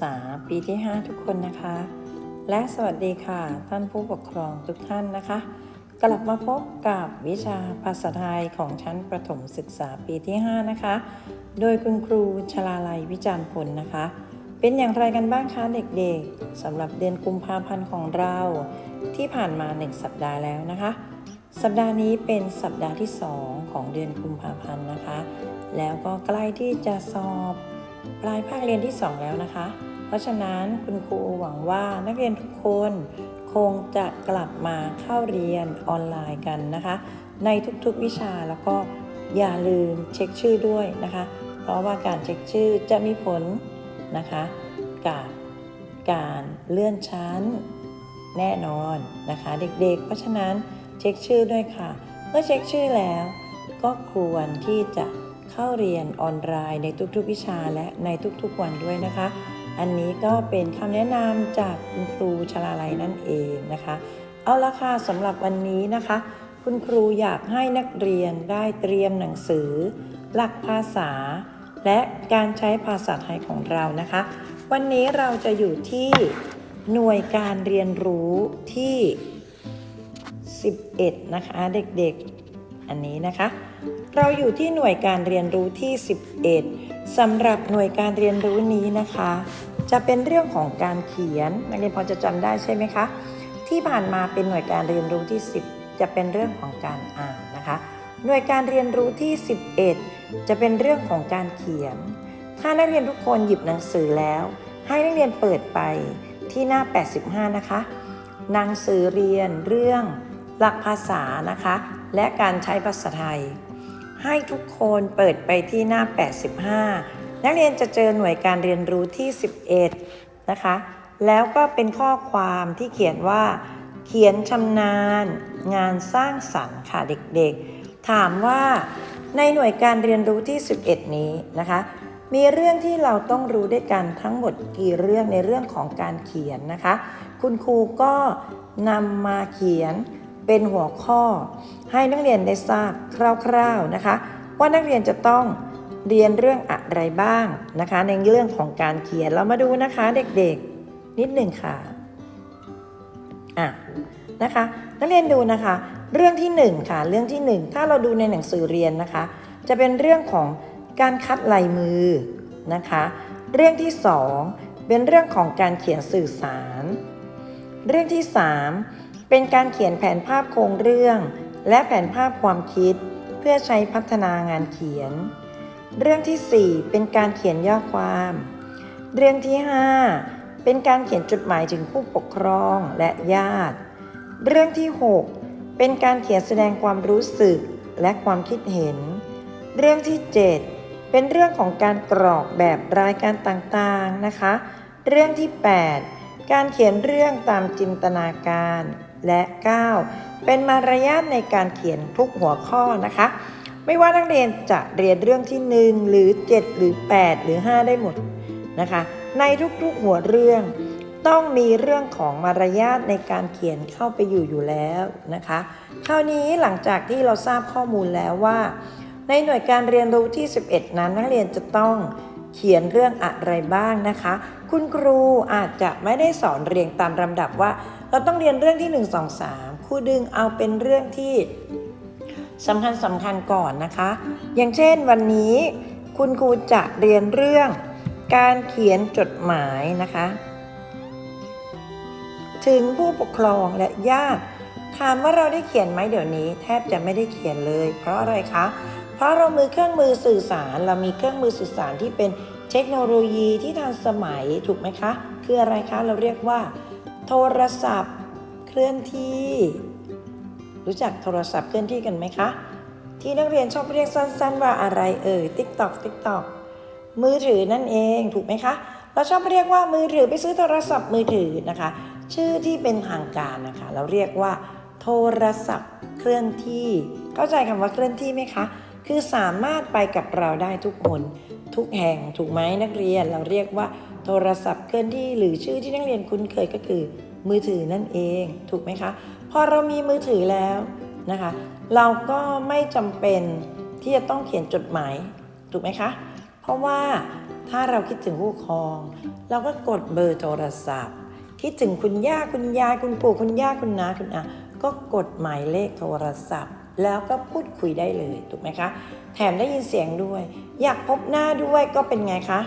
ษาปีที่ 5 ทุกคนนะคะ และสวัสดีค่ะ ท่านผู้ปกครองทุกท่านนะคะ กลับมาพบกับวิชาภาษาไทยของชั้นประถมศึกษาปีที่ 5 นะคะ โดยคุณครูชลาลัยวิจารณ์ผลนะคะ เป็นอย่างไรกันบ้างคะเด็กๆสำหรับเดือนกุมภาพันธ์ของเราที่ผ่านมา 1 สัปดาห์แล้วนะคะ สัปดาห์นี้เป็นสัปดาห์ที่ 2 ของเดือนกุมภาพันธ์นะคะ แล้วก็ใกล้ที่จะสอบปลายภาคเรียนที่ 2 แล้วนะคะ เพราะฉะนั้นคุณครูหวังว่านักเรียนทุกคนคงจะกลับมาเข้าเรียนออนไลน์กันนะคะ ในทุกๆวิชาแล้วก็อย่าลืมเช็คชื่อด้วยนะคะ เพราะว่าการเช็คชื่อจะมีผลนะคะกับการเลื่อนชั้นแน่นอนนะคะ เด็กๆ เพราะฉะนั้นเช็คชื่อด้วยค่ะ เมื่อเช็คชื่อแล้วก็ควรที่จะเข้าเรียนออนไลน์ในทุกๆวิชาและในทุกๆวันด้วยนะคะ อันนี้ก็เป็นคำแนะนำจากคุณครูชลาลัยนั่นเองนะคะ เอาละค่ะสำหรับวันนี้นะคะ คุณครูอยากให้นักเรียนได้เตรียมหนังสือ หลักภาษา และการใช้ภาษาไทยของเรานะคะ วันนี้เราจะอยู่ที่หน่วยการเรียนรู้ที่ 11 นะคะเด็กๆ อันนี้นะคะ เราอยู่ที่หน่วยการเรียนรู้ที่ 11สำหรับหน่วยการเรียนรู้นี้นะคะ จะเป็นเรื่องของการเขียนนักเรียนพอจะจำได้ใช่ไหมคะ ที่ผ่านมาเป็นหน่วยการเรียนรู้ที่ 10 จะเป็นเรื่องของการอ่านนะคะ หน่วยการเรียนรู้ที่ 11 จะเป็นเรื่องของการเขียน ถ้านักเรียนทุกคนหยิบหนังสือแล้ว ให้นักเรียนเปิดไปที่หน้า 85 นะคะ หนังสือเรียนเรื่องหลักภาษานะคะ และการใช้ภาษาไทย ให้ทุกคนเปิดไปที่หน้า 85 นักเรียนจะเจอหน่วยการเรียนรู้ที่ 11 นะคะ แล้วก็เป็นข้อความที่เขียนว่า เขียนชำนาญ งานสร้างสรรค์ค่ะเด็กๆ ถามว่าในหน่วยการเรียนรู้ที่ 11 นี้นะคะ มีเรื่องที่เราต้องรู้ด้วยกันทั้งหมดกี่เรื่องในเรื่องของการเขียนนะคะ คุณครูก็นำมาเขียนเป็นหัวข้อ ให้นักเรียนได้ทราบคร่าวๆนะคะ ว่านักเรียนจะต้องเรียนเรื่องอะ อะไรบ้างนะคะ ในเรื่องของการเขียนเรามาดูนะคะเด็กๆนิดหนึ่งค่ะอะนะคะ นักเรียนดูนะคะ เรื่องที่หนึ่งค่ะ เรื่องที่หนึ่งถ้าเราดูในหนังสือเรียนนะคะ จะเป็นเรื่องของการคัดลายมือนะคะ เรื่องที่สองเป็นเรื่องของการเขียนสื่อสาร เรื่องที่สามเป็นการเขียนแผนภาพโครงเรื่อง และแผนภาพความคิด เพื่อใช้พัฒนางานเขียน เรื่องที่ 4 เป็นการเขียนย่อความ เรื่องที่ 5 เป็นการเขียนจดหมายถึงผู้ปกครองและญาติ เรื่องที่ 6 เป็นการเขียนแสดงความรู้สึกและความคิดเห็น เรื่องที่ 7 เป็นเรื่องของการกรอกแบบรายการต่างๆนะคะ เรื่องที่ 8 การเขียนเรื่องตามจินตนาการ และ 9 เป็นมารยาทในการเขียนทุกหัวข้อนะคะ ไม่ว่านักเรียนจะเรียนเรื่องที่ 1 หรือ 7 หรือ 8 หรือ 5 ได้หมดนะคะ ในทุกๆหัวเรื่อง ต้องมีเรื่องของมารยาทในการเขียนเข้าไปอยู่อยู่แล้วนะคะ คราวนี้หลังจากที่เราทราบข้อมูลแล้วว่า ในหน่วยการเรียนรู้ที่ 11 นั้นนักเรียนจะต้องเขียนเรื่องอะไรบ้างนะคะ คุณครูอาจจะไม่ได้สอนเรียงตามลำดับว่า เราต้องเรียนเรื่องที่ 1 2 3ครูดึงเอาเป็นเรื่องที่ สำคัญสำคัญก่อนนะคะ อย่างเช่นวันนี้คุณครูจะเรียนเรื่อง การเขียนจดหมายนะคะ ถึงผู้ปกครองและญาติถามว่าเราได้เขียนไหมเดี๋ยวนี้แทบจะไม่ได้เขียนเลย เพราะอะไรคะ เพราะเรามีเครื่องมือสื่อสาร เรามีเครื่องมือสื่อสารที่เป็นเทคโนโลยีที่ทันสมัยถูกไหมคะ คืออะไรคะ เราเรียกว่า โทรศัพท์ เคลื่อนที่ รู้จักโทรศัพท์เคลื่อนที่กันไหมคะ ที่นักเรียนชอบเรียกสั้น ๆ ว่าอะไรเอ่ยติ๊กตอกติ๊กตอกมือถือนั่นเองถูกไหมคะ เราชอบเรียกว่ามือถือไปซื้อโทรศัพท์มือถือนะคะ ชื่อที่เป็นทางการนะคะ เราเรียกว่า โทรศัพท์เคลื่อนที่ เข้าใจคำว่าเคลื่อนที่ไหมคะ คือสามารถไปกับเราได้ทุกคนทุกแห่งถูกไหมนักเรียนเราเรียกว่า โทรศัพท์เคลื่อนที่หรือชื่อที่นักเรียนคุ้นเคยก็คือ มือถือนั่นเอง ถูกไหมคะ อเรามีมือถือแล้วนะคะ เราก็ไม่จำเป็นที่จะต้องเขียนจดหมายถูกไหมคะ เพราะว่าถ้าเราคิดถึงผู้ครอง เราก็กดเบอร์โทรศัพท์ คิดถึงคุณย่าคุณยายคุณปู่คุณย่าคุณน้าคุณอาก็กดหมายเลขโทรศัพท์ แล้วก็พูดคุยได้เลยถูกไหมคะ แถมได้ยินเสียงด้วย อยากพบหน้าด้วยก็เป็นไงคะ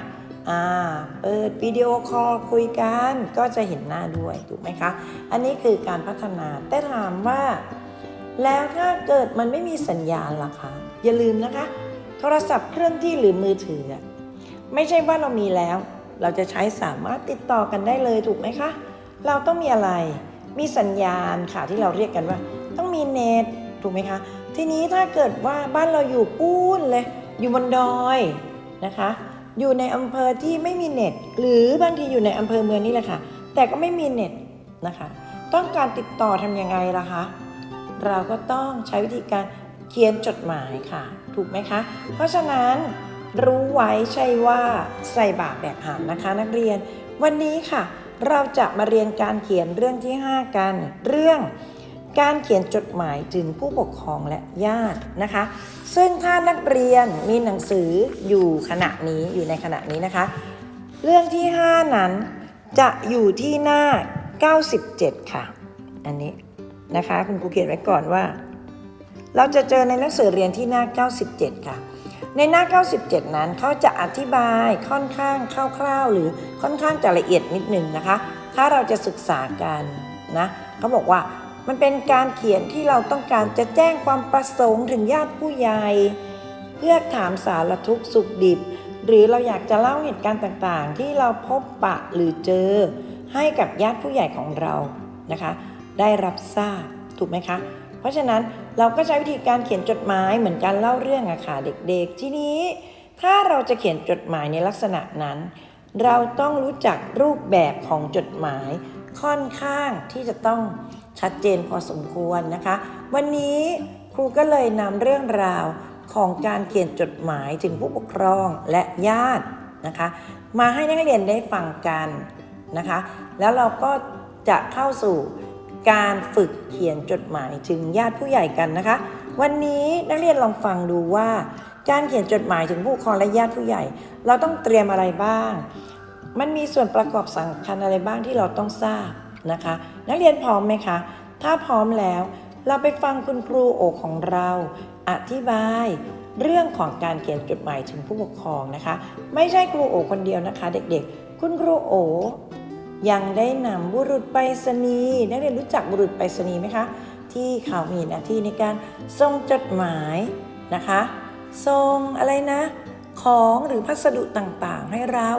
อ่าเปิดวิดีโอคอลคุยกันก็จะเห็นหน้าด้วยถูกไหมคะ อันนี้คือการพัฒนาแต่ถามว่า แล้วถ้าเกิดมันไม่มีสัญญาณล่ะคะ อย่าลืมนะคะ โทรศัพท์เคลื่อนที่หรือมือถือ ไม่ใช่ว่าเรามีแล้ว เราจะใช้สามารถติดต่อกันได้เลยถูกไหมคะ เราต้องมีอะไร มีสัญญาณค่ะที่เราเรียกกันว่า ต้องมีเน็ตถูกไหมคะ ทีนี้ถ้าเกิดว่าบ้านเราอยู่ปูนเลย อยู่บนดอยนะคะ อยู่ในอำเภอที่ไม่มีเน็ต หรือบางทีอยู่ในอำเภอเมืองนี่แหละค่ะ แต่ก็ไม่มีเน็ตนะคะ ต้องการติดต่อทำยังไงล่ะคะ เราก็ต้องใช้วิธีการเขียนจดหมายค่ะ ถูกไหมคะ เพราะฉะนั้นรู้ไว้ใช่ว่าใส่บาตรแบกหามนะคะ นักเรียน วันนี้ค่ะ เราจะมาเรียนการเขียนเรื่องที่ 5 กัน เรื่อง การเขียนจดหมายถึงผู้ปกครองและญาตินะคะ ซึ่งถ้านักเรียนมีหนังสืออยู่ขณะนี้อยู่ในขณะนี้นะคะ เรื่องที่ 5 นั้นจะอยู่ที่หน้า 97 ค่ะ อันนี้นะคะคุณครูเขียนไว้ก่อนว่า เราจะเจอในหนังสือเรียนที่หน้า 97 ค่ะ ในหน้า 97 นั้นเขาจะอธิบายค่อนข้างคร่าวๆ หรือค่อนข้างจะละเอียดนิดนึงนะคะ ถ้าเราจะศึกษากันนะเขาบอกว่า มันเป็นการเขียนที่เราต้องการจะแจ้งความประสงค์ถึงญาติผู้ใหญ่เพื่อถามสารทุกข์สุขดิบ หรือเราอยากจะเล่าเหตุการณ์ต่างๆ ที่เราพบปะหรือเจอ ให้กับญาติผู้ใหญ่ของเรานะคะ ได้รับทราบถูกไหมคะ เพราะฉะนั้นเราก็ใช้วิธีการเขียนจดหมายเหมือนการเล่าเรื่องอะค่ะเด็กๆ ทีนี้ ถ้าเราจะเขียนจดหมายในลักษณะนั้น เราต้องรู้จักรูปแบบของจดหมายค่อนข้างที่จะต้อง ชัดเจนพอสมควรนะคะ วันนี้ครูก็เลยนำเรื่องราวของการเขียนจดหมายถึงผู้ปกครองและญาตินะคะ มาให้นักเรียนได้ฟังกันนะคะ แล้วเราก็จะเข้าสู่การฝึกเขียนจดหมายถึงญาติผู้ใหญ่กันนะคะ วันนี้นักเรียนลองฟังดูว่า การเขียนจดหมายถึงผู้ปกครองและญาติผู้ใหญ่ เราต้องเตรียมอะไรบ้าง มันมีส่วนประกอบสำคัญอะไรบ้างที่เราต้องทราบ นะคะ นักเรียนพร้อมไหมคะ ถ้าพร้อมแล้ว เราไปฟังคุณครูโอของเรา อธิบาย เรื่องของการเขียนจดหมายถึงผู้ปกครองนะคะ ไม่ใช่ครูโอคนเดียวนะคะ เด็กๆ คุณครูโอ ยังได้นำบุรุษไปรษณีย์นักเรียนรู้จักบุรุษไปรษณีย์ไหมคะ ที่เขามีหน้าที่ในการส่งจดหมายนะคะส่งอะไรนะ ของหรือพัสดุต่างๆให้เรา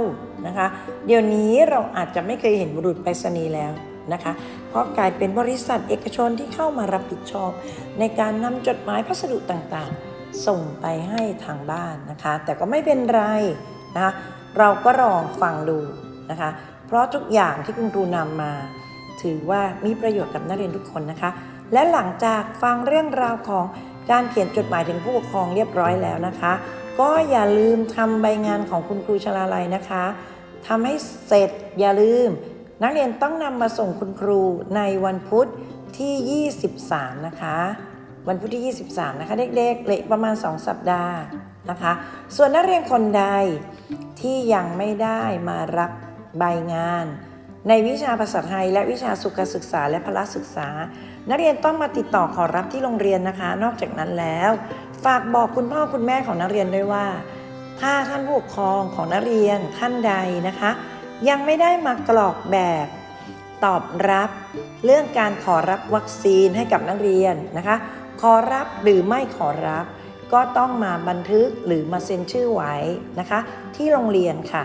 นะคะ เดี๋ยวนี้เราอาจจะไม่เคยเห็นบุรุษไปรษณีย์แล้ว นะคะ เพราะกลายเป็นบริษัทเอกชนที่เข้ามารับผิดชอบ ในการนำจดหมายพัสดุต่างๆ ส่งไปให้ทางบ้านนะคะ แต่ก็ไม่เป็นไรนะคะเราก็ลองฟังดูนะคะ เพราะทุกอย่างที่คุณครูนำมา ถือว่ามีประโยชน์กับนักเรียนทุกคนนะคะ และหลังจากฟังเรื่องราวของการเขียนจดหมายถึงผู้ปกครองเรียบร้อยแล้วนะคะ ก็อย่าลืมทำใบงานของคุณครูชลาลัยนะคะทำให้เสร็จอย่าลืม นักเรียนต้องนำมาส่งคุณครูในวันพุธที่ 23 นะคะ วันพุธที่ 23 นะคะ เด็กๆเหลือประมาณ 2 สัปดาห์นะคะ ส่วนนักเรียนคนใดที่ยังไม่ได้มารับใบงาน ในวิชาภาษาไทย และวิชาสุขศึกษาและพละศึกษา นักเรียนต้องมาติดต่อขอรับที่โรงเรียนนะคะ นอกจากนั้นแล้ว ฝากบอกคุณพ่อคุณแม่ของนักเรียนด้วยว่า ถ้าท่านผู้ปกครองของนักเรียนท่านใดนะคะ ยังไม่ได้มากรอกแบบ ตอบรับเรื่องการขอรับวัคซีนให้กับนักเรียนนะคะ ขอรับหรือไม่ขอรับ ก็ต้องมาบันทึกหรือมาเซ็นชื่อไว้นะคะ ที่โรงเรียนค่ะ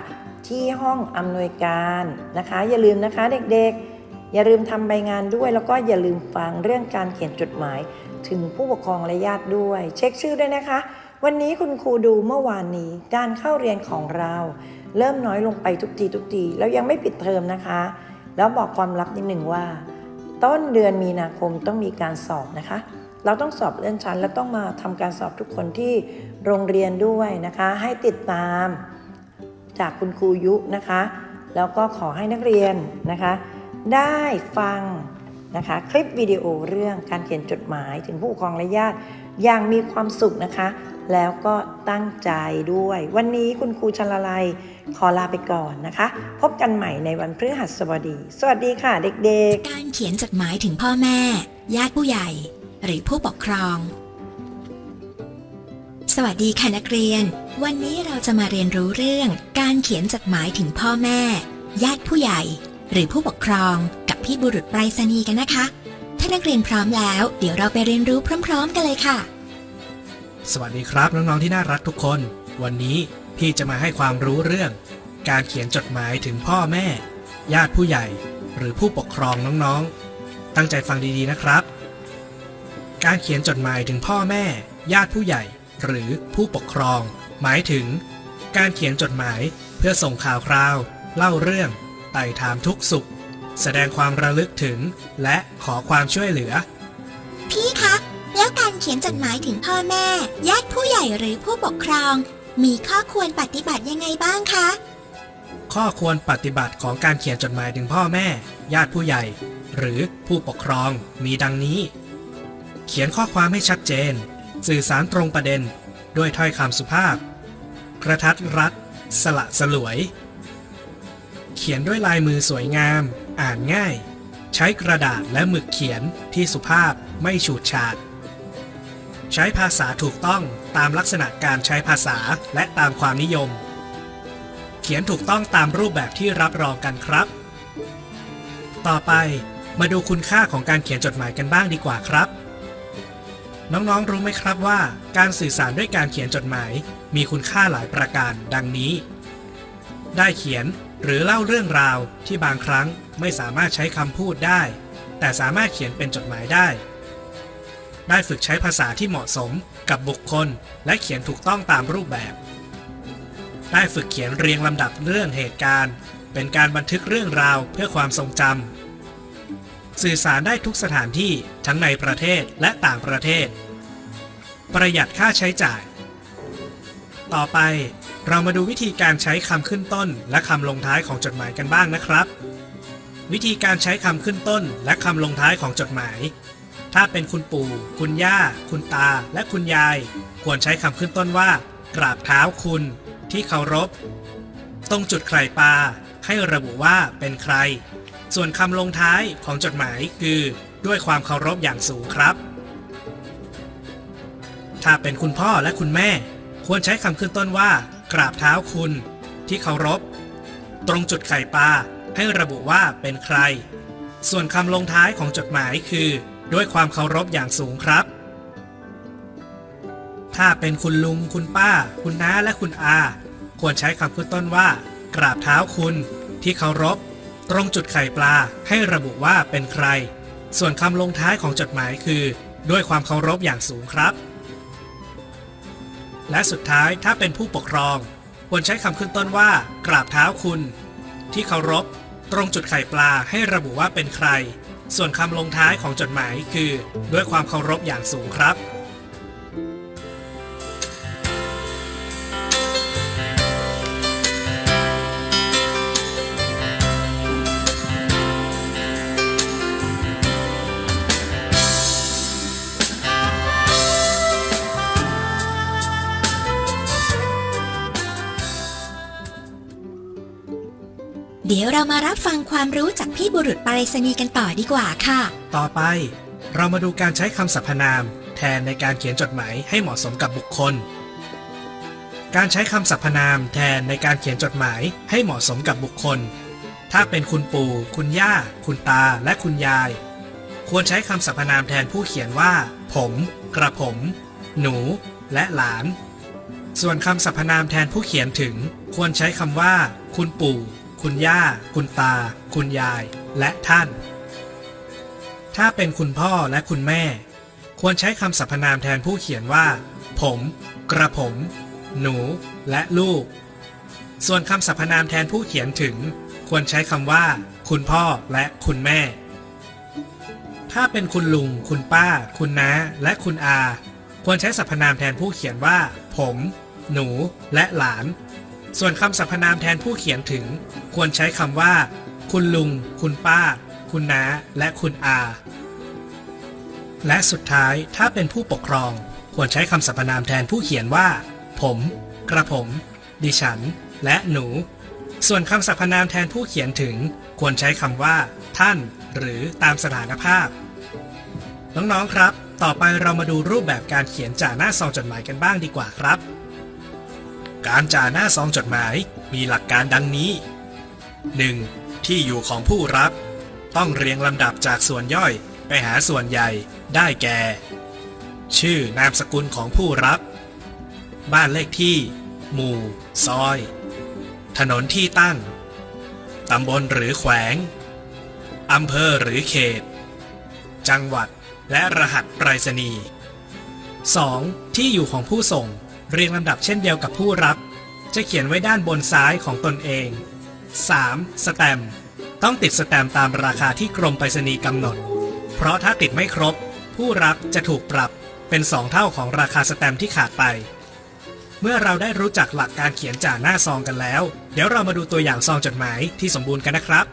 ที่ห้องอำนวยการนะคะ อย่าลืมนะคะเด็กๆ อย่าลืมทำใบงานด้วย แล้วก็อย่าลืมฟังเรื่องการเขียนจดหมายถึงผู้ปกครองและญาติด้วย เช็คชื่อด้วยนะคะ วันนี้คุณครูดูเมื่อวานนี้การเข้าเรียนของเรา เริ่มน้อยลงไปทุกทีทุกทีแล้วยังไม่ปิดเทอมนะคะ แล้วบอกความลับนิดหนึ่งว่า ต้นเดือนมีนาคมต้องมีการสอบนะคะ เราต้องสอบเลื่อนชั้น และต้องมาทำการสอบทุกคนที่โรงเรียนด้วยนะคะ ให้ติดตามจากคุณครูยุนะคะ แล้วก็ขอให้นักเรียนนะคะ ได้ฟังนะคะคลิปวิดีโอเรื่องการเขียนจดหมายถึงผู้ปกครองและญาติ อย่างมีความสุขนะคะ แล้วก็ตั้งใจด้วย วันนี้คุณครูชลาลัยขอลาไปก่อนนะคะ พบกันใหม่ในวันพฤหัสบดี สวัสดีค่ะเด็กๆ การเขียนจดหมายถึงพ่อแม่ ญาติผู้ใหญ่ หรือผู้ปกครอง สวัสดีค่ะนักเรียน วันนี้เราจะมาเรียนรู้เรื่อง การเขียนจดหมายถึงพ่อแม่ ญาติผู้ใหญ่ หรือผู้ปกครอง กับพี่บุรุษไปรษณีย์กันนะคะ ถ้านักเรียนพร้อมแล้ว เดี๋ยวเราไปเรียนรู้พร้อม ๆ กันเลยค่ะ สวัสดีครับน้องๆที่น่ารักทุกคน วันนี้พี่จะมาให้ความรู้เรื่อง การเขียนจดหมายถึงพ่อแม่ ญาติผู้ใหญ่ หรือผู้ปกครองน้องๆ ตั้งใจฟังดีๆนะครับ การเขียนจดหมายถึงพ่อแม่ ญาติผู้ใหญ่ หรือผู้ปกครอง หมายถึง การเขียนจดหมายเพื่อส่งข่าวคราว เล่าเรื่องไต่ถามทุกสุข แสดงความระลึกถึงและขอความช่วยเหลือ พี่คะ แล้วการเขียนจดหมายถึงพ่อแม่ ญาติผู้ใหญ่หรือผู้ปกครอง มีข้อควรปฏิบัติยังไงบ้างคะ ข้อควรปฏิบัติของการเขียนจดหมายถึงพ่อแม่ ญาติผู้ใหญ่ หรือผู้ปกครองมีดังนี้ เขียนข้อความให้ชัดเจน สื่อสารตรงประเด็น ด้วยถ้อยคำสุภาพ กระทัดรัดสละสลวย เขียนด้วยลายมือสวยงาม อ่านง่าย ใช้กระดาษและหมึกเขียนที่สุภาพไม่ฉูดฉาด ใช้ภาษาถูกต้องตามลักษณะการใช้ภาษาและตามความนิยม เขียนถูกต้องตามรูปแบบที่รับรองกันครับ ต่อไปมาดูคุณค่าของการเขียนจดหมายกันบ้างดีกว่าครับ น้องๆรู้ไหมครับว่า การสื่อสารด้วยการเขียนจดหมาย มีคุณค่าหลายประการ ดังนี้ ได้เขียน หรือเล่าเรื่องราวที่บางครั้งไม่สามารถใช้คำพูดได้ แต่สามารถเขียนเป็นจดหมายได้ ได้ฝึกใช้ภาษาที่เหมาะสมกับบุคคล และเขียนถูกต้องตามรูปแบบ ได้ฝึกเขียนเรียงลำดับเรื่องเหตุการณ์ เป็นการบันทึกเรื่องราวเพื่อความทรงจำสื่อสารได้ทุกสถานที่ทั้งในประเทศและต่างประเทศ ประหยัดค่าใช้จ่าย ต่อไป เรามาดูวิธีการใช้คำขึ้นต้น และคำลงท้ายของจดหมายกันบ้างนะครับ วิธีการใช้คำขึ้นต้น และคำลงท้ายของจดหมาย ถ้าเป็นคุณปู่ คุณย่า คุณตา และคุณยาย ควรใช้คำขึ้นต้นว่า กราบเท้าคุณ ที่เคารพ ตรงจุดไข่ปา ให้ระบุว่าเป็นใคร ส่วนคำลงท้ายของจดหมายคือด้วยความเคารพอย่างสูงครับ ถ้าเป็นคุณพ่อและคุณแม่ ควรใช้คำขึ้นต้นว่า กราบเท้าคุณ ที่เคารพ ตรงจุดไข่ปลาให้ระบุว่าเป็นใคร ส่วนคำลงท้ายของจดหมายคือ ด้วยความเคารพอย่างสูงครับ ถ้าเป็นคุณลุงคุณป้า คุณน้าและคุณอา ควรใช้คำขึ้นต้นว่า กราบเท้าคุณ ที่เคารพ ตรงจุดไข่ปลาให้ระบุว่าเป็นใคร ส่วนคำลงท้ายของจดหมายคือ ด้วยความเคารพอย่างสูงครับ และสุดท้ายถ้าเป็นผู้ปกครอง ควรใช้คำขึ้นต้นว่ากราบเท้าคุณ ที่เคารพ ตรงจุดไข่ปลาให้ระบุว่าเป็นใคร ส่วนคำลงท้ายของจดหมายคือ ด้วยความเคารพอย่างสูงครับ เดี๋ยวเรามารับฟังความรู้จากพี่บุรุษไปรษณีย์กันต่อดีกว่าค่ะ ต่อไป เรามาดูการใช้คำสรรพนาม แทนในการเขียนจดหมายให้เหมาะสมกับบุคคล การใช้คำสรรพนามแทนในการเขียนจดหมายให้เหมาะสมกับบุคคล ถ้าเป็นคุณปู่ คุณย่า คุณตา และคุณยาย ควรใช้คำสรรพนามแทนผู้เขียนว่า ผม กระผม หนู และหลาน ส่วนคำสรรพนามแทนผู้เขียนถึง ควรใช้คำว่า คุณปู่ คุณย่า คุณตา คุณยาย และท่าน ถ้าเป็นคุณพ่อและคุณแม่ ควรใช้คำสรรพนามแทนผู้เขียนว่า ผม กระผม หนู และลูก ส่วนคำสรรพนามแทนผู้เขียนถึง ควรใช้คำว่า คุณพ่อและคุณแม่ ถ้าเป็นคุณลุง คุณป้า คุณน้า และคุณอา ควรใช้สรรพนามแทนผู้เขียนว่า ผม หนู และหลาน ส่วนคำสรรพนามแทนผู้เขียนถึง ควรใช้คำว่า คุณลุง คุณป้า คุณน้า และคุณอา และสุดท้ายถ้าเป็นผู้ปกครอง ควรใช้คำสรรพนามแทนผู้เขียนว่า ผม กระผม ดิฉัน และหนู ส่วนคำสรรพนามแทนผู้เขียนถึง ควรใช้คำว่า ท่าน หรือตามสถานภาพ น้องๆครับ ต่อไปเรามาดูรูปแบบการเขียนจ่าหน้าซองจดหมายกันบ้างดีกว่าครับ การจ่าหน้าซองจดหมายมีหลักการดังนี้ 1. ที่อยู่ของผู้รับ ต้องเรียงลำดับจากส่วนย่อยไปหาส่วนใหญ่ได้แก่ ชื่อนามสกุลของผู้รับ บ้านเลขที่ หมู่ ซอย ถนนที่ตั้ง ตำบลหรือแขวง อำเภอหรือเขต จังหวัดและรหัสไปรษณีย์ 2. ที่อยู่ของผู้ส่ง เรียงลำดับเช่นเดียวกับผู้รับ จะเขียนไว้ด้านบนซ้ายของตนเอง 3. สแตมต้องติดสแตมตามราคาที่กรมไปรษณีย์กำหนด เพราะถ้าติดไม่ครบ ผู้รับจะถูกปรับเป็น 2 เท่าของราคาสแตมที่ขาดไป เมื่อเราได้รู้จักหลักการเขียนจ่าหน้าซองกันแล้ว เดี๋ยวเรามาดูตัวอย่างซองจดหมายที่สมบูรณ์กันนะครับ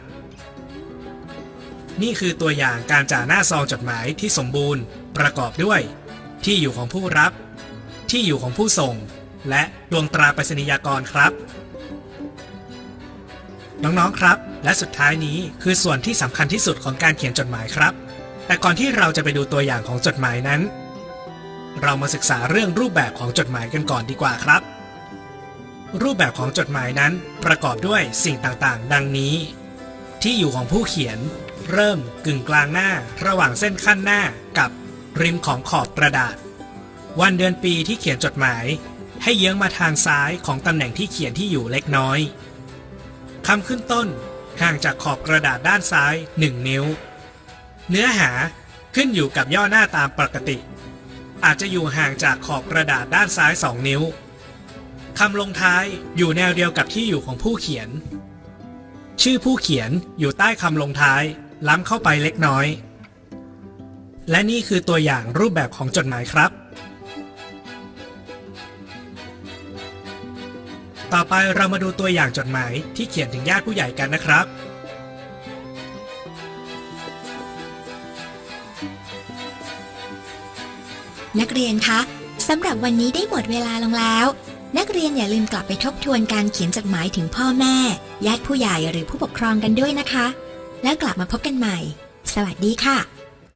นี่คือตัวอย่างการจ่าหน้าซองจดหมายที่สมบูรณ์ ประกอบด้วย ที่อยู่ของผู้รับ ที่อยู่ของผู้ส่ง และดวงตราไปรษณียากรครับ น้องๆครับ และสุดท้ายนี้คือส่วนที่สำคัญที่สุดของการเขียนจดหมายครับ แต่ก่อนที่เราจะไปดูตัวอย่างของจดหมายนั้น เรามาศึกษาเรื่องรูปแบบของจดหมายกันก่อนดีกว่าครับ รูปแบบของจดหมายนั้นประกอบด้วยสิ่งต่างๆ ดังนี้ ที่อยู่ของผู้เขียน เริ่มกึ่งกลางหน้า ระหว่างเส้นขั้นหน้ากับริมของขอบกระดาษ วันเดือนปีที่เขียนจดหมาย ให้เยื้องมาทางซ้ายของตำแหน่งที่เขียนที่อยู่เล็กน้อยคำขึ้นต้นห่างจากขอบกระดาษด้านซ้าย 1 นิ้ว เนื้อหาขึ้นอยู่กับย่อหน้าตามปกติ อาจจะอยู่ห่างจากขอบกระดาษด้านซ้าย 2 นิ้วคำลงท้ายอยู่แนวเดียวกับที่อยู่ของผู้เขียน ชื่อผู้เขียนอยู่ใต้คำลงท้าย ล้ำเข้าไปเล็กน้อย และนี่คือตัวอย่างรูปแบบของจดหมายครับ ไปเรามาดูตัวอย่างจดหมายที่เขียนถึงญาติผู้ใหญ่กันนะครับ นักเรียนคะสำหรับวันนี้ได้หมดเวลาลงแล้ว นักเรียนอย่าลืมกลับไปทบทวนการเขียนจดหมายถึงพ่อแม่ ญาติผู้ใหญ่หรือผู้ปกครองกันด้วยนะคะ แล้วกลับมาพบกันใหม่ สวัสดีค่ะ